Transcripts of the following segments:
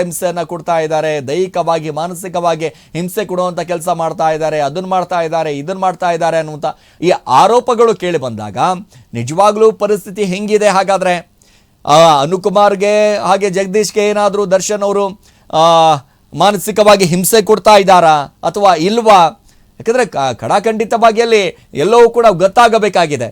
ಹಿಂಸೆಯನ್ನ ಕೊಡ್ತಾ ಇದ್ದಾರೆ, ದೈಹಿಕವಾಗಿ, ಮಾನಸಿಕವಾಗಿ ಹಿಂಸೆ ಕೊಡುವಂತ ಕೆಲಸ ಮಾಡ್ತಾ ಇದ್ದಾರೆ, ಅದನ್ನು ಮಾಡ್ತಾ ಇದ್ದಾರೆ, ಇದನ್ನು ಮಾಡ್ತಾ ಇದ್ದಾರೆ ಅನ್ನುವಂಥ ಈ ಆರೋಪಗಳು ಕೇಳಿ ಬಂದಾಗ ನಿಜವಾಗ್ಲೂ ಪರಿಸ್ಥಿತಿ ಹೆಂಗಿದೆ? ಹಾಗಾದರೆ ಅನುಕುಮಾರ್ಗೆ ಹಾಗೆ ಜಗದೀಶ್ಗೆ ಏನಾದರೂ ದರ್ಶನ್ ಅವರು ಮಾನಸಿಕವಾಗಿ ಹಿಂಸೆ ಕೊಡ್ತಾ ಇದ್ದಾರಾ ಅಥವಾ ಇಲ್ವಾ? ಯಾಕಂದರೆ ಕ- ಕಡಾಖಂಡಿತವಾಗಿ ಅಲ್ಲಿ ಎಲ್ಲವೂ ಕೂಡ ಗೊತ್ತಾಗಬೇಕಾಗಿದೆ.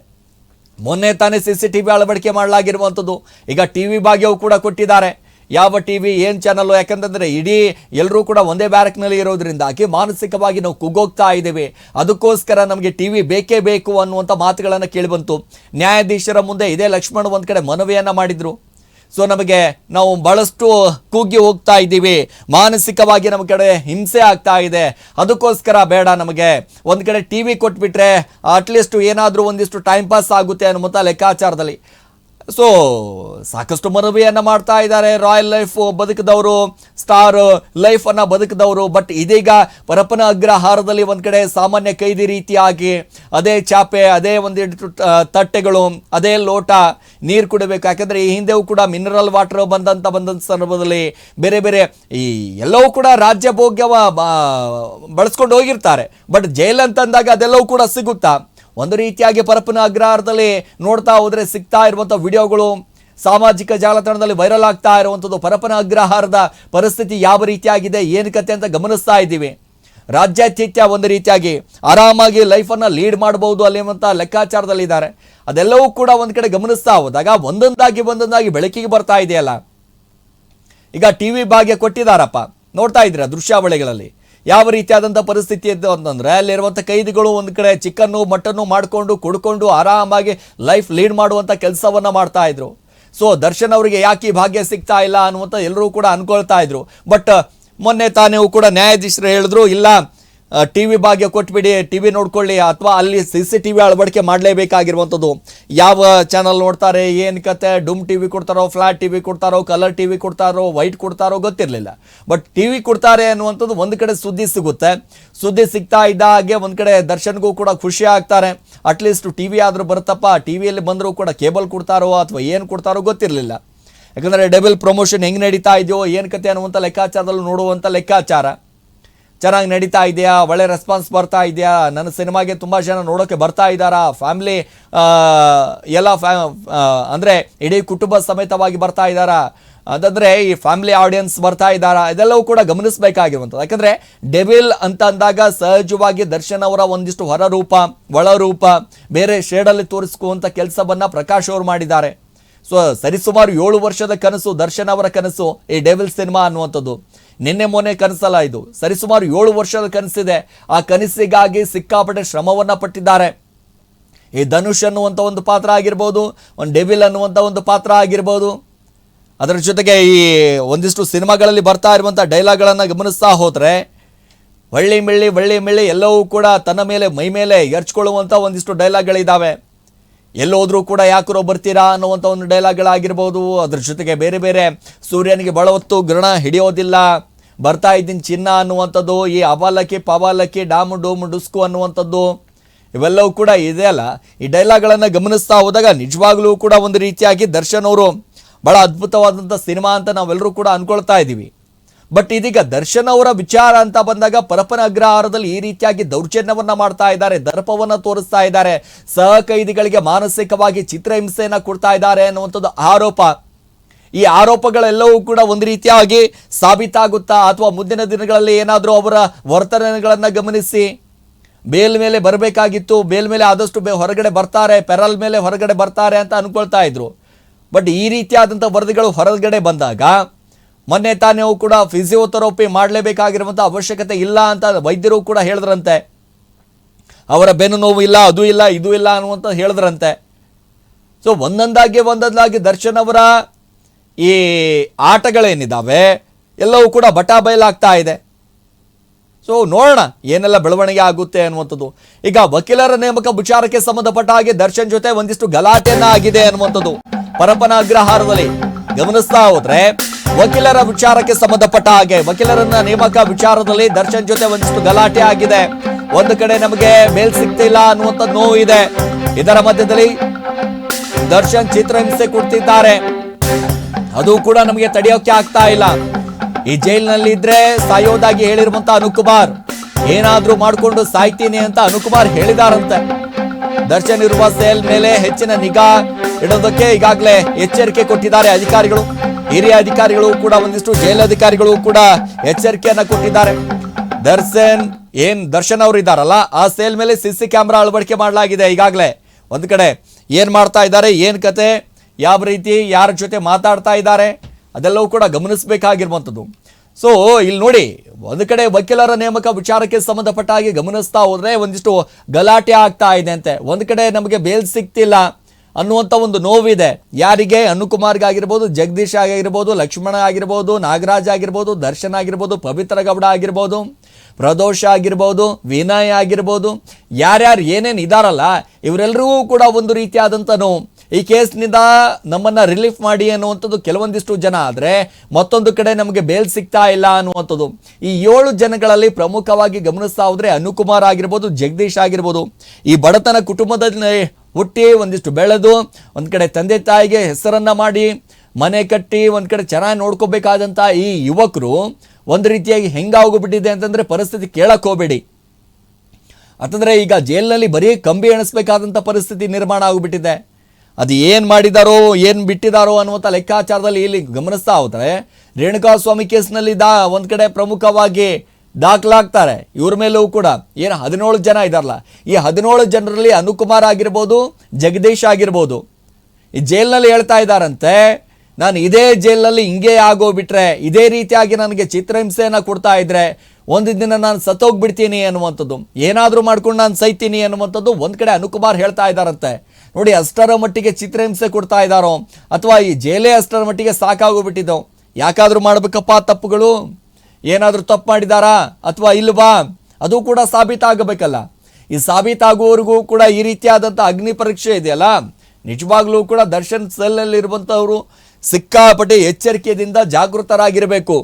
ಮೊನ್ನೆ ತಾನೇ ಸಿ ಸಿ ಟಿ ವಿ ಅಳವಡಿಕೆ ಮಾಡಲಾಗಿರುವಂಥದ್ದು. ಈಗ ಟಿ ವಿ ಭಾಗ್ಯವು ಕೂಡ ಕೊಟ್ಟಿದ್ದಾರೆ. ಯಾವ ಟಿ ವಿ ಏನು ಚಾನಲ್ಲು ಯಾಕಂತಂದರೆ ಇಡೀ ಎಲ್ಲರೂ ಕೂಡ ಒಂದೇ ಬ್ಯಾರಕ್ನಲ್ಲಿ ಇರೋದ್ರಿಂದಾಗಿ ಮಾನಸಿಕವಾಗಿ ನಾವು ಕುಗ್ಗೋಗ್ತಾ ಇದ್ದೀವಿ. ಅದಕ್ಕೋಸ್ಕರ ನಮಗೆ ಟಿ ವಿ ಬೇಕೇ ಬೇಕು ಅನ್ನುವಂಥ ಮಾತುಗಳನ್ನು ಕೇಳಿಬಂತು ನ್ಯಾಯಾಧೀಶರ ಮುಂದೆ ಇದೇ ಲಕ್ಷ್ಮಣ್ ಒಂದು ಕಡೆ ಮನವಿಯನ್ನು ಮಾಡಿದರು. ಸೊ ನಮಗೆ ನಾವು ಬಹಳಷ್ಟು ಕುಗ್ಗಿ ಹೋಗ್ತಾ ಇದ್ದೀವಿ. ಮಾನಸಿಕವಾಗಿ ನಮ್ಮ ಕಡೆ ಹಿಂಸೆ ಆಗ್ತಾ ಇದೆ. ಅದಕ್ಕೋಸ್ಕರ ಬೇಡ ನಮಗೆ. ಒಂದು ಕಡೆ ಟಿ ವಿ ಕೊಟ್ಬಿಟ್ರೆ ಅಟ್ಲೀಸ್ಟ್ ಏನಾದರೂ ಒಂದಿಷ್ಟು ಟೈಮ್ ಪಾಸ್ ಆಗುತ್ತೆ ಅನ್ನುವಂಥ ಲೆಕ್ಕಾಚಾರದಲ್ಲಿ. ಸೊ ಸಾಕಷ್ಟು ಮನವಿಯನ್ನು ಮಾಡ್ತಾ ಇದ್ದಾರೆ ರಾಯಲ್ ಲೈಫ್ ಬದುಕಿದವರು ಸ್ಟಾರ್ ಲೈಫನ್ನು ಬದುಕಿದವರು. ಬಟ್ ಇದೀಗ ಪರಪ್ಪನ ಅಗ್ರಹಾರದಲ್ಲಿ ಒಂದು ಕಡೆ ಸಾಮಾನ್ಯ ಕೈದಿ ರೀತಿಯಾಗಿ ಅದೇ ಚಾಪೆ, ಅದೇ ಒಂದಿಷ್ಟು ತಟ್ಟೆಗಳು, ಅದೇ ಲೋಟ ನೀರು ಕುಡಿಬೇಕು. ಯಾಕಂದರೆ ಈ ಹಿಂದೆಯೂ ಕೂಡ ಮಿನರಲ್ ವಾಟರ್ ಬಂದಂತ ಬಂದಂಥ ಸಂದರ್ಭದಲ್ಲಿ ಬೇರೆ ಬೇರೆ ಈ ಎಲ್ಲವೂ ಕೂಡ ರಾಜ್ಯ ಭೋಗ್ಯವ ಬಳಸ್ಕೊಂಡು ಹೋಗಿರ್ತಾರೆ. ಬಟ್ ಜೈಲ್ ಅಂತಂದಾಗ ಅದೆಲ್ಲವೂ ಕೂಡ ಸಿಗುತ್ತಾ? ಒಂದು ರೀತಿಯಾಗಿ ಪರಪ್ಪನ ಅಗ್ರಹಾರದಲ್ಲಿ ನೋಡ್ತಾ ಹೋದರೆ ಸಿಗ್ತಾ ಇರುವಂಥ ವಿಡಿಯೋಗಳು ಸಾಮಾಜಿಕ ಜಾಲತಾಣದಲ್ಲಿ ವೈರಲ್ ಆಗ್ತಾ ಇರುವಂಥದ್ದು. ಪರಪ್ಪನ ಅಗ್ರಹಾರದ ಪರಿಸ್ಥಿತಿ ಯಾವ ರೀತಿಯಾಗಿದೆ, ಏನು ಕತೆ ಅಂತ ಗಮನಿಸ್ತಾ ಇದ್ದೀವಿ. ರಾಜ್ಯಾತಿಥ್ಯ ಒಂದು ರೀತಿಯಾಗಿ ಆರಾಮಾಗಿ ಲೈಫನ್ನು ಲೀಡ್ ಮಾಡಬಹುದು ಅಲ್ಲಿರುವಂಥ ಲೆಕ್ಕಾಚಾರದಲ್ಲಿದ್ದಾರೆ. ಅದೆಲ್ಲವೂ ಕೂಡ ಒಂದು ಕಡೆ ಗಮನಿಸ್ತಾ ಹೋದಾಗ ಒಂದೊಂದಾಗಿ ಒಂದೊಂದಾಗಿ ಬೆಳಕಿಗೆ ಬರ್ತಾ ಇದೆಯಲ್ಲ. ಈಗ ಟಿ ವಿ ಭಾಗ್ಯ ಕೊಟ್ಟಿದ್ದಾರಪ್ಪ. ನೋಡ್ತಾ ಇದ್ದೀರಾ ದೃಶ್ಯಾವಳಿಗಳಲ್ಲಿ. ಯಾವ ರೀತಿಯಾದಂಥ ಪರಿಸ್ಥಿತಿ ಇದ್ದು ಅಂತಂದ್ರೆ ಅಲ್ಲಿರುವಂಥ ಕೈದಿಗಳು ಒಂದು ಕಡೆ ಚಿಕನ್ನು, ಮಟನ್ನು ಮಾಡಿಕೊಂಡು, ಕುಡ್ಕೊಂಡು ಆರಾಮಾಗಿ ಲೈಫ್ ಲೀಡ್ ಮಾಡುವಂಥ ಕೆಲಸವನ್ನು ಮಾಡ್ತಾ ಇದ್ರು. ಸೊ ದರ್ಶನ್ ಅವರಿಗೆ ಯಾಕೆ ಈ ಭಾಗ್ಯ ಸಿಗ್ತಾ ಇಲ್ಲ ಅನ್ನುವಂಥ ಎಲ್ಲರೂ ಕೂಡ ಅನ್ಕೊಳ್ತಾ ಇದ್ರು. ಬಟ್ ಮೊನ್ನೆ ತಾನೇ ಕೂಡ ನ್ಯಾಯಾಧೀಶರು ಹೇಳಿದ್ರು, ಇಲ್ಲ ಟಿ ವಿ ಭಾಗ್ಯ ಕೊಟ್ಬಿಡಿ ಟಿ ವಿ ನೋಡ್ಕೊಳ್ಳಿ ಅಥವಾ ಅಲ್ಲಿ ಸಿ ಸಿ ಟಿ ವಿ ಅಳವಡಿಕೆ ಮಾಡಲೇಬೇಕಾಗಿರುವಂಥದ್ದು. ಯಾವ ಚಾನಲ್ ನೋಡ್ತಾರೆ, ಏನು ಕತೆ, ಡುಮ್ ಟಿ ವಿ ಕೊಡ್ತಾರೋ, ಫ್ಲಾಟ್ ಟಿ ವಿ ಕೊಡ್ತಾರೋ, ಕಲರ್ ಟಿ ವಿ ಕೊಡ್ತಾರೋ, ವೈಟ್ ಕೊಡ್ತಾರೋ ಗೊತ್ತಿರಲಿಲ್ಲ. ಬಟ್ ಟಿ ವಿ ಕೊಡ್ತಾರೆ ಅನ್ನುವಂಥದ್ದು ಒಂದು ಕಡೆ ಸುದ್ದಿ ಸಿಗುತ್ತೆ. ಸುದ್ದಿ ಸಿಗ್ತಾ ಇದ್ದ ಹಾಗೆ ಒಂದು ಕಡೆ ದರ್ಶನ್ಗೂ ಕೂಡ ಖುಷಿ ಆಗ್ತಾರೆ. ಅಟ್ಲೀಸ್ಟ್ ಟಿ ವಿ ಆದರೂ ಬರುತ್ತಪ್ಪ, ಟಿ ವಿಯಲ್ಲಿ ಬಂದರೂ ಕೂಡ ಕೇಬಲ್ ಕೊಡ್ತಾರೋ ಅಥವಾ ಏನು ಕೊಡ್ತಾರೋ ಗೊತ್ತಿರಲಿಲ್ಲ. ಯಾಕಂದರೆ ಡೆಬಲ್ ಪ್ರಮೋಷನ್ ಹೆಂಗೆ ನಡೀತಾ ಇದೆಯೋ, ಏನು ಕತೆ ಅನ್ನುವಂಥ ಲೆಕ್ಕಾಚಾರದಲ್ಲಿ ನೋಡುವಂಥ ಲೆಕ್ಕಾಚಾರ. ಚೆನ್ನಾಗಿ ನಡೀತಾ ಇದೆಯಾ? ಒಳ್ಳೆ ರೆಸ್ಪಾನ್ಸ್ ಬರ್ತಾ ಇದೆಯಾ? ನನ್ನ ಸಿನಿಮಾಗೆ ತುಂಬ ಜನ ನೋಡೋಕ್ಕೆ ಬರ್ತಾ ಇದ್ದಾರಾ? ಫ್ಯಾಮ್ಲಿ ಎಲ್ಲ ಫ್ಯಾ ಅಂದರೆ ಇಡೀ ಕುಟುಂಬ ಸಮೇತವಾಗಿ ಬರ್ತಾ ಇದ್ದಾರಾ? ಅಂತಂದರೆ ಈ ಫ್ಯಾಮಿಲಿ ಆಡಿಯನ್ಸ್ ಬರ್ತಾ ಇದ್ದಾರಾ? ಇದೆಲ್ಲವೂ ಕೂಡ ಗಮನಿಸಬೇಕಾಗಿರುವಂಥದ್ದು. ಯಾಕಂದರೆ ಡೆವಿಲ್ ಅಂತ ಅಂದಾಗ ಸಹಜವಾಗಿ ದರ್ಶನ್ ಅವರ ಒಂದಿಷ್ಟು ಹೊರರೂಪ ರೂಪ ಒಳ ರೂಪ ಬೇರೆ ಶೇಡಲ್ಲಿ ತೋರಿಸ್ಕುವಂಥ ಕೆಲಸವನ್ನು ಪ್ರಕಾಶ್ ಅವರು ಮಾಡಿದ್ದಾರೆ. ಸೊ ಸರಿಸುಮಾರು ಏಳು ವರ್ಷದ ಕನಸು ದರ್ಶನ್ ಅವರ ಕನಸು ಈ ಡೆವಿಲ್ ಸಿನಿಮಾ ಅನ್ನುವಂಥದ್ದು. ನಿನ್ನೆ ಮೊನ್ನೆ ಕನಸಲ್ಲ ಇದು. ಸರಿಸುಮಾರು ಏಳು ವರ್ಷದ ಕನಸಿದೆ. ಆ ಕನಸಿಗಾಗಿ ಸಿಕ್ಕಾಪಟ್ಟೆ ಶ್ರಮವನ್ನು ಪಟ್ಟಿದ್ದಾರೆ. ಈ ಧನುಷ್ ಅನ್ನುವಂಥ ಒಂದು ಪಾತ್ರ ಆಗಿರ್ಬೋದು, ಒಂದು ಡೆವಿಲ್ ಅನ್ನುವಂಥ ಒಂದು ಪಾತ್ರ ಆಗಿರ್ಬೋದು. ಅದರ ಜೊತೆಗೆ ಈ ಒಂದಿಷ್ಟು ಸಿನಿಮಾಗಳಲ್ಲಿ ಬರ್ತಾ ಇರುವಂಥ ಡೈಲಾಗ್ಗಳನ್ನು ಗಮನಿಸ್ತಾ ಹೋದರೆ ಒಳ್ಳೆ ಮಿಳ್ಳಿ ಒಳ್ಳೆ ಮಿಳ್ಳಿ ಎಲ್ಲವೂ ಕೂಡ ತನ್ನ ಮೇಲೆ ಮೈ ಮೇಲೆ ಎರ್ಚ್ಕೊಳ್ಳುವಂಥ ಒಂದಿಷ್ಟು ಡೈಲಾಗ್ಗಳಿದ್ದಾವೆ ಎಲ್ಲೋದ್ರೂ ಕೂಡ ಯಾಕರೋ ಬರ್ತೀರಾ ಅನ್ನುವಂಥ ಒಂದು ಡೈಲಾಗ್ಗಳಾಗಿರ್ಬೋದು. ಅದ್ರ ಜೊತೆಗೆ ಬೇರೆ ಬೇರೆ ಸೂರ್ಯನಿಗೆ ಬಹಳ ಹೊತ್ತು ಗ್ರಹಣ ಹಿಡಿಯೋದಿಲ್ಲ. ಬರ್ತಾ ಇದ್ದೀನಿ ಚಿನ್ನ ಅನ್ನುವಂಥದ್ದು, ಈ ಅವಾಲಕ್ಕಿ ಪವಾಲಕ್ಕಿ ಡಾಮು, ಡೋಮು, ಡುಸ್ಕು ಅನ್ನುವಂಥದ್ದು. ಇವೆಲ್ಲವೂ ಕೂಡ ಇದೆ ಅಲ್ಲ. ಈ ಡೈಲಾಗ್ಗಳನ್ನು ಗಮನಿಸ್ತಾ ಹೋದಾಗ ನಿಜವಾಗ್ಲೂ ಕೂಡ ಒಂದು ರೀತಿಯಾಗಿ ದರ್ಶನ್ ಅವರು ಬಹಳ ಅದ್ಭುತವಾದಂಥ ಸಿನಿಮಾ ಅಂತ ನಾವೆಲ್ಲರೂ ಕೂಡ ಅಂದ್ಕೊಳ್ತಾ ಇದ್ದೀವಿ. ಬಟ್ ಇದೀಗ ದರ್ಶನ್ ಅವರ ವಿಚಾರ ಅಂತ ಬಂದಾಗ ಪರಪನ ಅಗ್ರಹಾರದಲ್ಲಿ ಈ ರೀತಿಯಾಗಿ ದೌರ್ಜನ್ಯವನ್ನ ಮಾಡ್ತಾ ಇದ್ದಾರೆ, ದರ್ಪವನ್ನ ತೋರಿಸ್ತಾ ಇದ್ದಾರೆ. ಸಹ ಕೈದಿಗಳಿಗೆ ಮಾನಸಿಕವಾಗಿ ಚಿತ್ರಹಿಂಸೆಯನ್ನ ಕೊಡ್ತಾ ಇದ್ದಾರೆ ಅನ್ನುವಂಥದ್ದು ಆರೋಪ. ಈ ಆರೋಪಗಳೆಲ್ಲವೂ ಕೂಡ ಒಂದು ರೀತಿಯಾಗಿ ಸಾಬೀತಾಗುತ್ತಾ ಅಥವಾ ಮುಂದಿನ ದಿನಗಳಲ್ಲಿ ಏನಾದರೂ ಅವರ ವರ್ತನೆಗಳನ್ನು ಗಮನಿಸಿ? ಬೇಲ್ ಮೇಲೆ ಬರಬೇಕಾಗಿತ್ತು ಬೇಲ್ ಮೇಲೆ ಆದಷ್ಟು ಬೇ ಹೊರಗಡೆ ಬರ್ತಾರೆ, ಪೆರಲ್ ಮೇಲೆ ಹೊರಗಡೆ ಬರ್ತಾರೆ ಅಂತ ಅನ್ಕೊಳ್ತಾ ಇದ್ರು. ಬಟ್ ಈ ರೀತಿಯಾದಂಥ ವರದಿಗಳು ಹೊರಗಡೆ ಬಂದಾಗ ಮೊನ್ನೆ ತಾನೇ ಕೂಡ ಫಿಸಿಯೋಥೆರಪಿ ಮಾಡಲೇಬೇಕಾಗಿರುವಂಥ ಅವಶ್ಯಕತೆ ಇಲ್ಲ ಅಂತ ವೈದ್ಯರು ಕೂಡ ಹೇಳಿದ್ರಂತೆ. ಅವರ ಬೆನ್ನು ನೋವು ಇಲ್ಲ, ಅದು ಇಲ್ಲ, ಇದು ಇಲ್ಲ ಅನ್ನುವಂಥ ಹೇಳಿದ್ರಂತೆ. ಸೊ ಒಂದೊಂದಾಗಿ ಒಂದೊಂದಾಗಿ ದರ್ಶನ್ ಅವರ ಈ ಆಟಗಳೇನಿದ್ದಾವೆ ಎಲ್ಲವೂ ಕೂಡ ಬಟಾ ಬಯಲಾಗ್ತಾ ಇದೆ. ಸೊ ನೋಡೋಣ ಏನೆಲ್ಲ ಬೆಳವಣಿಗೆ ಆಗುತ್ತೆ ಅನ್ನುವಂಥದ್ದು. ಈಗ ವಕೀಲರ ನೇಮಕ ವಿಚಾರಕ್ಕೆ ಸಂಬಂಧಪಟ್ಟ ಹಾಗೆ ದರ್ಶನ್ ಜೊತೆ ಒಂದಿಷ್ಟು ಗಲಾಟೆಯನ್ನ ಆಗಿದೆ ಅನ್ನುವಂಥದ್ದು. ಪರಪನ ಅಗ್ರಹಾರದಲ್ಲಿ ಗಮನಿಸ್ತಾ ಹೋದ್ರೆ ವಕೀಲರ ವಿಚಾರಕ್ಕೆ ಸಂಬಂಧಪಟ್ಟ ಹಾಗೆ ವಕೀಲರನ್ನ ನೇಮಕ ವಿಚಾರದಲ್ಲಿ ದರ್ಶನ್ ಜೊತೆ ಒಂದಿಷ್ಟು ಗಲಾಟೆ ಆಗಿದೆ. ಒಂದು ಕಡೆ ನಮಗೆ ಮೇಲ್ ಸಿಗ್ತಿಲ್ಲ ಅನ್ನುವಂತ ನೋವು ಇದೆ. ಇದರ ಮಧ್ಯದಲ್ಲಿ ದರ್ಶನ್ ಚಿತ್ರಹಿಂಸೆ ಕೊಡ್ತಿದ್ದಾರೆ. ಅದು ಕೂಡ ನಮಗೆ ತಡೆಯೋಕೆ ಆಗ್ತಾ ಇಲ್ಲ. ಈ ಜೈಲಿನಲ್ಲಿ ಇದ್ರೆ ಸಾಯೋದಾಗಿ ಹೇಳಿರುವಂತ ಅನುಕುಮಾರ್, ಏನಾದ್ರೂ ಮಾಡಿಕೊಂಡು ಸಾಯ್ತೀನಿ ಅಂತ ಅನುಕುಮಾರ್ ಹೇಳಿದಾರಂತೆ. ದರ್ಶನ್ ಇರುವ ಸೆಲ್ ಮೇಲೆ ಹೆಚ್ಚಿನ ನಿಗಾ ಇಡೋದಕ್ಕೆ ಈಗಾಗಲೇ ಎಚ್ಚರಿಕೆ ಕೊಟ್ಟಿದ್ದಾರೆ ಅಧಿಕಾರಿಗಳು. ಹಿರಿಯ ಅಧಿಕಾರಿಗಳು ಕೂಡ, ಒಂದಿಷ್ಟು ಜೈಲು ಅಧಿಕಾರಿಗಳು ಕೂಡ ಎಚ್ಚರಿಕೆಯನ್ನು ಕೊಟ್ಟಿದ್ದಾರೆ. ದರ್ಶನ್ ಏನ್ ದರ್ಶನ್ ಅವರು ಇದ್ದಾರಲ್ಲ, ಆ ಸೇಲ್ ಮೇಲೆ ಸಿ ಸಿ ಕ್ಯಾಮ್ರಾ ಅಳವಡಿಕೆ ಮಾಡಲಾಗಿದೆ ಈಗಾಗಲೇ. ಒಂದು ಕಡೆ ಏನ್ ಮಾಡ್ತಾ ಇದ್ದಾರೆ, ಏನ್ ಕತೆ, ಯಾವ ರೀತಿ, ಯಾರ ಜೊತೆ ಮಾತಾಡ್ತಾ ಇದ್ದಾರೆ, ಅದೆಲ್ಲವೂ ಕೂಡ ಗಮನಿಸಬೇಕಾಗಿರುವಂಥದ್ದು. ಸೊ ಇಲ್ಲಿ ನೋಡಿ, ಒಂದು ಕಡೆ ವಕೀಲರ ನೇಮಕ ವಿಚಾರಕ್ಕೆ ಸಂಬಂಧಪಟ್ಟ ಹಾಗೆ ಗಮನಿಸ್ತಾ ಹೋದ್ರೆ ಒಂದಿಷ್ಟು ಗಲಾಟೆ ಆಗ್ತಾ ಇದೆ ಅಂತೆ. ಒಂದು ಕಡೆ ನಮಗೆ ಬೇಲ್ ಸಿಗ್ತಿಲ್ಲ. ಅನ್ನುವಂಥ ಒಂದು ನೋವಿದೆ. ಯಾರಿಗೆ? ಅನುಕುಮಾರ್ಗೆ ಆಗಿರ್ಬೋದು, ಜಗದೀಶ್ ಆಗಿರ್ಬೋದು, ಲಕ್ಷ್ಮಣ ಆಗಿರ್ಬೋದು, ನಾಗರಾಜ್ ಆಗಿರ್ಬೋದು, ದರ್ಶನ್ ಆಗಿರ್ಬೋದು, ಪವಿತ್ರ ಗೌಡ ಆಗಿರ್ಬೋದು, ಪ್ರದೋಷ ಆಗಿರ್ಬೋದು, ವಿನಯ್ ಆಗಿರ್ಬೋದು. ಯಾರ್ಯಾರು ಏನೇನು ಇದಾರಲ್ಲ ಇವರೆಲ್ಲರಿಗೂ ಕೂಡ ಒಂದು ರೀತಿಯಾದಂಥ ನೋವು. ಈ ಕೇಸ್ನಿಂದ ನಮ್ಮನ್ನ ರಿಲೀಫ್ ಮಾಡಿ ಅನ್ನುವಂಥದ್ದು ಕೆಲವೊಂದಿಷ್ಟು ಜನ. ಆದರೆ ಮತ್ತೊಂದು ಕಡೆ ನಮಗೆ ಬೇಲ್ ಸಿಗ್ತಾ ಇಲ್ಲ ಅನ್ನುವಂಥದ್ದು. ಈ ಏಳು ಜನಗಳಲ್ಲಿ ಪ್ರಮುಖವಾಗಿ ಗಮನಿಸ್ತಾ ಹೋದ್ರೆ ಅನುಕುಮಾರ್ ಆಗಿರ್ಬೋದು, ಜಗದೀಶ್ ಆಗಿರ್ಬೋದು. ಈ ಬಡತನ ಕುಟುಂಬದಲ್ಲಿ ಹುಟ್ಟಿ ಒಂದಿಷ್ಟು ಬೆಳೆದು ಒಂದು ಕಡೆ ತಂದೆ ತಾಯಿಗೆ ಹೆಸರನ್ನು ಮಾಡಿ, ಮನೆ ಕಟ್ಟಿ ಒಂದು ಕಡೆ ಚೆನ್ನಾಗಿ ನೋಡ್ಕೋಬೇಕಾದಂಥ ಈ ಯುವಕರು ಒಂದು ರೀತಿಯಾಗಿ ಹೆಂಗಾಗೋಗ್ಬಿಟ್ಟಿದೆ ಅಂತಂದರೆ ಪರಿಸ್ಥಿತಿ ಕೇಳಕ್ಕೆ ಹೋಗಬೇಡಿ. ಅಂತಂದರೆ ಈಗ ಜೈಲಿನಲ್ಲಿ ಬರೀ ಕಂಬಿ ಎಣಿಸ್ಬೇಕಾದಂಥ ಪರಿಸ್ಥಿತಿ ನಿರ್ಮಾಣ ಆಗಿಬಿಟ್ಟಿದೆ. ಅದು ಏನು ಮಾಡಿದಾರೋ, ಏನು ಬಿಟ್ಟಿದಾರೋ ಅನ್ನುವಂಥ ಲೆಕ್ಕಾಚಾರದಲ್ಲಿ ಇಲ್ಲಿ ಗಮನಿಸ್ತಾ ಹೋದರೆ ರೇಣುಕಾಸ್ವಾಮಿ ಕೇಸ್ನಲ್ಲಿ ದಾ ಒಂದು ಕಡೆ ಪ್ರಮುಖವಾಗಿ ದಾಖಲಾಗ್ತಾರೆ. ಇವ್ರ ಮೇಲೂ ಕೂಡ. ಏನು ಹದಿನೇಳು ಜನ ಇದ್ದಾರಲ್ಲ ಈ ಹದಿನೇಳು ಜನರಲ್ಲಿ ಅನುಕುಮಾರ್ ಆಗಿರ್ಬೋದು, ಜಗದೀಶ್ ಆಗಿರ್ಬೋದು, ಈ ಜೈಲಿನಲ್ಲಿ ಹೇಳ್ತಾ ಇದ್ದಾರಂತೆ ನಾನು ಇದೇ ಜೈಲಿನಲ್ಲಿ ಹಿಂಗೆ ಆಗೋಗ್ಬಿಟ್ರೆ, ಇದೇ ರೀತಿಯಾಗಿ ನನಗೆ ಚಿತ್ರಹಿಂಸೆಯನ್ನು ಕೊಡ್ತಾ ಇದ್ದರೆ ಒಂದು ದಿನ ನಾನು ಸತ್ತೋಗ್ಬಿಡ್ತೀನಿ ಅನ್ನುವಂಥದ್ದು. ಏನಾದರೂ ಮಾಡ್ಕೊಂಡು ನಾನು ಸೈತೀನಿ ಅನ್ನುವಂಥದ್ದು ಒಂದು ಕಡೆ ಅನುಕುಮಾರ್ ಹೇಳ್ತಾ ಇದ್ದಾರಂತೆ ನೋಡಿ, ಅಷ್ಟರ ಮಟ್ಟಿಗೆ ಚಿತ್ರಹಿಂಸೆ ಕೊಡ್ತಾ ಇದ್ದಾರೋ ಅಥವಾ ಈ ಜೈಲೇ ಅಷ್ಟರ ಮಟ್ಟಿಗೆ ಸಾಕಾಗೋಗ್ಬಿಟ್ಟಿದ್ದೋ, ಯಾಕಾದರೂ ಮಾಡಬೇಕಪ್ಪ ತಪ್ಪುಗಳು? ಏನಾದರೂ ತಪ್ಪು ಮಾಡಿದಾರಾ ಅಥವಾ ಇಲ್ವಾ ಅದು ಕೂಡ ಸಾಬೀತಾಗಬೇಕಲ್ಲ. ಈ ಸಾಬೀತಾಗುವವರೆಗೂ ಕೂಡ ಈ ರೀತಿಯಾದಂಥ ಅಗ್ನಿ ಪರೀಕ್ಷೆ ಇದೆಯಲ್ಲ? ನಿಜವಾಗ್ಲೂ ಕೂಡ ದರ್ಶನ್ ಸೆಲ್ನಲ್ಲಿ ಇರುವಂಥವರು ಸಿಕ್ಕಾಪಟ್ಟೆ ಎಚ್ಚರಿಕೆಯಿಂದ ಜಾಗೃತರಾಗಿರಬೇಕು.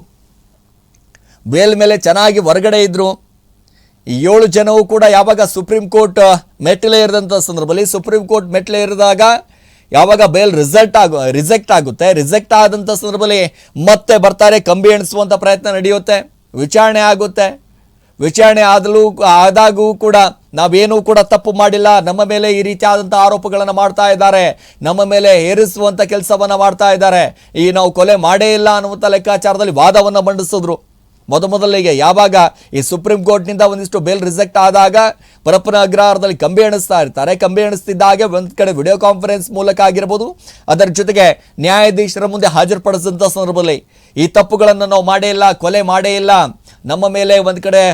ಬೇಲ್ ಮೇಲೆ ಚೆನ್ನಾಗಿ ಹೊರಗಡೆ ಇದ್ದರು ಈ ಏಳು ಜನವು ಕೂಡ ಯಾವಾಗ ಸುಪ್ರೀಂ ಕೋರ್ಟ್ ಮೆಟ್ಲೆ ಇರಿದಂಥ ಸಂದರ್ಭದಲ್ಲಿ ಸುಪ್ರೀಂ ಕೋರ್ಟ್ ಮೆಟ್ಟಲೇ ಇರಿದಾಗ ಯಾವಾಗ ಬೇಲ್ ರಿಸಲ್ಟ್ ಆಗು ರಿಜೆಕ್ಟ್ ಆಗುತ್ತೆ ರಿಜೆಕ್ಟ್ ಆದಂಥ ಸಂದರ್ಭದಲ್ಲಿ ಮತ್ತೆ ಬರ್ತಾರೆ, ಕಂಬಿ ಎಣಿಸುವಂಥ ಪ್ರಯತ್ನ ನಡೆಯುತ್ತೆ, ವಿಚಾರಣೆ ಆಗುತ್ತೆ. ವಿಚಾರಣೆ ಆದಲೂ, ಆದಾಗೂ ಕೂಡ ನಾವೇನೂ ಕೂಡ ತಪ್ಪು ಮಾಡಿಲ್ಲ, ನಮ್ಮ ಮೇಲೆ ಈ ರೀತಿಯಾದಂಥ ಆರೋಪಗಳನ್ನು ಮಾಡ್ತಾ ಇದ್ದಾರೆ, ನಮ್ಮ ಮೇಲೆ ಏರಿಸುವಂಥ ಕೆಲಸವನ್ನು ಮಾಡ್ತಾ ಇದ್ದಾರೆ. ಈ ನಾವು ಕೊಲೆ ಮಾಡೇ ಇಲ್ಲ ಅನ್ನುವಂಥ ಲೆಕ್ಕಾಚಾರದಲ್ಲಿ ವಾದವನ್ನು ಮಂಡಿಸಿದ್ರು. ಮೊದಮೊದಲಿಗೆ ಯಾವಾಗ ಈ ಸುಪ್ರೀಂ ಕೋರ್ಟ್ನಿಂದ ಒಂದಿಷ್ಟು ಬೇಲ್ ರಿಜೆಕ್ಟ್ ಆದಾಗ ಪರಪ್ಪನ ಅಗ್ರಹಾರದಲ್ಲಿ ಕಂಬಿ ಎಣಿಸ್ತಾ ಇರ್ತಾರೆ. ಕಂಬಿ ಎಣಿಸ್ತಿದ್ದಾಗೆ ಒಂದು ಕಡೆ ವಿಡಿಯೋ ಕಾನ್ಫರೆನ್ಸ್ ಮೂಲಕ ಆಗಿರ್ಬೋದು, ಅದರ ಜೊತೆಗೆ ನ್ಯಾಯಾಧೀಶರ ಮುಂದೆ ಹಾಜರುಪಡಿಸಿದಂಥ ಸಂದರ್ಭದಲ್ಲಿ ಈ ತಪ್ಪುಗಳನ್ನು ನಾವು ಮಾಡೇ ಇಲ್ಲ, ಕೊಲೆ ಮಾಡೇ ಇಲ್ಲ. ನಮ್ಮ ಮೇಲೆ ಒಂದು ಕಡೆ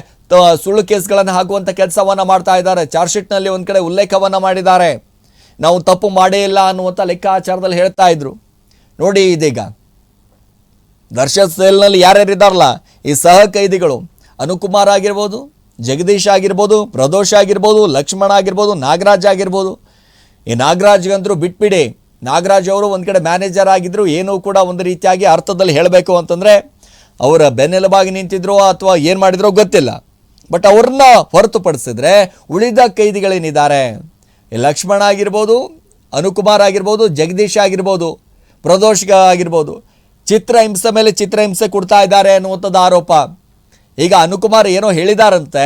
ಸುಳ್ಳು ಕೇಸ್ಗಳನ್ನು ಹಾಕುವಂಥ ಕೆಲಸವನ್ನು ಮಾಡ್ತಾ ಇದ್ದಾರೆ. ಚಾರ್ಜ್ ಶೀಟ್ನಲ್ಲಿ ಒಂದು ಕಡೆ ಉಲ್ಲೇಖವನ್ನು ಮಾಡಿದ್ದಾರೆ. ನಾವು ತಪ್ಪು ಮಾಡೇ ಇಲ್ಲ ಅನ್ನುವಂಥ ಲೆಕ್ಕಾಚಾರದಲ್ಲಿ ಹೇಳ್ತಾ ಇದ್ರು. ನೋಡಿ ಇದೀಗ. ದರ್ಶನ್ ಸೇಲ್ನಲ್ಲಿ ಯಾರ್ಯಾರು ಇದ್ದಾರಲ್ಲ ಈ ಸಹ ಕೈದಿಗಳು ಅನುಕುಮಾರ್ ಆಗಿರ್ಬೋದು, ಜಗದೀಶ್ ಆಗಿರ್ಬೋದು, ಪ್ರದೋಷ್ ಆಗಿರ್ಬೋದು, ಲಕ್ಷ್ಮಣ ಆಗಿರ್ಬೋದು, ನಾಗರಾಜ್ ಆಗಿರ್ಬೋದು. ಈ ನಾಗರಾಜ್ಗಂತರೂ ಬಿಟ್ಬಿಡಿ. ನಾಗರಾಜ್ ಅವರು ಒಂದು ಕಡೆ ಮ್ಯಾನೇಜರ್ ಆಗಿದ್ರು, ಏನೂ ಕೂಡ ಒಂದು ರೀತಿಯಾಗಿ ಅರ್ಥದಲ್ಲಿ ಹೇಳಬೇಕು ಅಂತಂದರೆ, ಅವರ ಬೆನ್ನೆಲುಬಾಗಿ ನಿಂತಿದ್ರು ಅಥವಾ ಏನು ಮಾಡಿದ್ರೋ ಗೊತ್ತಿಲ್ಲ. ಬಟ್ ಅವ್ರನ್ನ ಹೊರತುಪಡಿಸಿದ್ರೆ ಉಳಿದ ಕೈದಿಗಳೇನಿದ್ದಾರೆ? ಲಕ್ಷ್ಮಣ ಆಗಿರ್ಬೋದು, ಅನುಕುಮಾರ್ ಆಗಿರ್ಬೋದು, ಜಗದೀಶ್ ಆಗಿರ್ಬೋದು, ಪ್ರದೋಷ್ಗ ಆಗಿರ್ಬೋದು ಚಿತ್ರಹಿಂಸೆ ಮೇಲೆ ಚಿತ್ರಹಿಂಸೆ ಕೊಡ್ತಾ ಇದ್ದಾರೆ ಅನ್ನುವಂಥದ್ದು ಆರೋಪ. ಈಗ ಅನುಕುಮಾರ್ ಏನೋ ಹೇಳಿದಾರಂತೆ,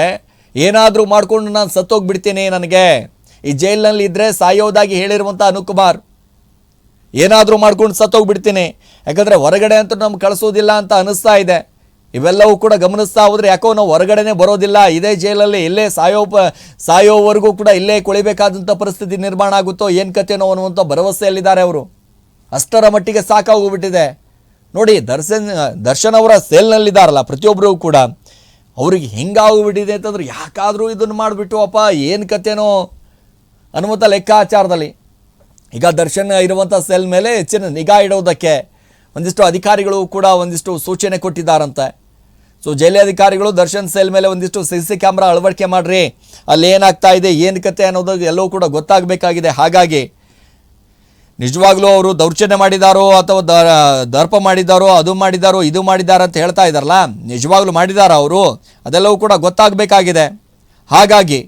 ಏನಾದರೂ ಮಾಡ್ಕೊಂಡು ನಾನು ಸತ್ತೋಗ್ಬಿಡ್ತೀನಿ ನನಗೆ. ಈ ಜೈಲಿನಲ್ಲಿ ಇದ್ದರೆ ಸಾಯೋದಾಗಿ ಹೇಳಿರುವಂಥ ಅನುಕುಮಾರ್. ಏನಾದರೂ ಮಾಡ್ಕೊಂಡು ಸತ್ತೋಗ್ಬಿಡ್ತೀನಿ. ಯಾಕಂದರೆ ಹೊರಗಡೆ ಅಂತೂ ನಮ್ಗೆ ಕಳಿಸೋದಿಲ್ಲ ಅಂತ ಅನ್ನಿಸ್ತಾ ಇದೆ. ಇವೆಲ್ಲವೂ ಕೂಡ ಗಮನಿಸ್ತಾ ಹೋದರೆ ಯಾಕೋ ನಾವು ಹೊರಗಡೆನೇ ಬರೋದಿಲ್ಲ. ಇದೇ ಜೈಲಲ್ಲಿ ಇಲ್ಲೇ ಸಾಯೋ ಸಾಯೋವರೆಗೂ ಕೂಡ ಇಲ್ಲೇ ಕೊಳಿಬೇಕಾದಂಥ ಪರಿಸ್ಥಿತಿ ನಿರ್ಮಾಣ ಆಗುತ್ತೋ, ಏನು ಕತೆನೋ ಅನ್ನುವಂಥ ಭರವಸೆಯಲ್ಲಿದ್ದಾರೆ ಅವರು. ಅಷ್ಟರ ಮಟ್ಟಿಗೆ ಸಾಕಾಗೋಗ್ಬಿಟ್ಟಿದೆ ನೋಡಿ, ದರ್ಶನ್ ದರ್ಶನ್ ಅವರ ಸೆಲ್ನಲ್ಲಿದ್ದಾರಲ್ಲ ಪ್ರತಿಯೊಬ್ಬರಿಗೂ ಕೂಡ, ಅವ್ರಿಗೆ ಹೆಂಗಾಗ್ಬಿಟ್ಟಿದೆ ಅಂತಂದ್ರೆ ಯಾಕಾದರೂ ಇದನ್ನು ಮಾಡಿಬಿಟ್ಟು, ಅಪ್ಪ, ಏನು ಕತೆನೋ ಅನ್ನುವಂಥ ಲೆಕ್ಕಾಚಾರದಲ್ಲಿ. ಈಗ ದರ್ಶನ್ ಇರುವಂಥ ಸೆಲ್ ಮೇಲೆ ಹೆಚ್ಚಿನ ನಿಗಾ ಇಡೋದಕ್ಕೆ ಒಂದಿಷ್ಟು ಅಧಿಕಾರಿಗಳು ಕೂಡ ಒಂದಿಷ್ಟು ಸೂಚನೆ ಕೊಟ್ಟಿದ್ದಾರಂತೆ. ಸೊ ಜೈಲಾಧಿಕಾರಿಗಳು ದರ್ಶನ್ ಸೆಲ್ ಮೇಲೆ ಒಂದಿಷ್ಟು ಸಿ ಸಿ ಕ್ಯಾಮ್ರಾ ಅಳವಡಿಕೆ ಮಾಡಿರಿ, ಅಲ್ಲಿ ಏನಾಗ್ತಾ ಇದೆ, ಏನು ಕತೆ ಅನ್ನೋದು ಎಲ್ಲವೂ ಕೂಡ ಗೊತ್ತಾಗಬೇಕಾಗಿದೆ. ಹಾಗಾಗಿ ನಿಜವಾಗ್ಲೂ ಅವರು ದೌರ್ಜನ್ಯ ಮಾಡಿದಾರೋ ಅಥವಾ ದರ್ಪ ಮಾಡಿದಾರೋ, ಅದು ಮಾಡಿದಾರೋ, ಇದು ಮಾಡಿದಾರ ಅಂತ ಹೇಳ್ತಾ ಇದ್ದಾರಲ್ಲ? ನಿಜವಾಗ್ಲೂ ಮಾಡಿದಾರ ಅವರು? ಅದೆಲ್ಲವೂ ಕೂಡ ಗೊತ್ತಾಗಬೇಕಾಗಿದೆ. ಹಾಗಾಗಿ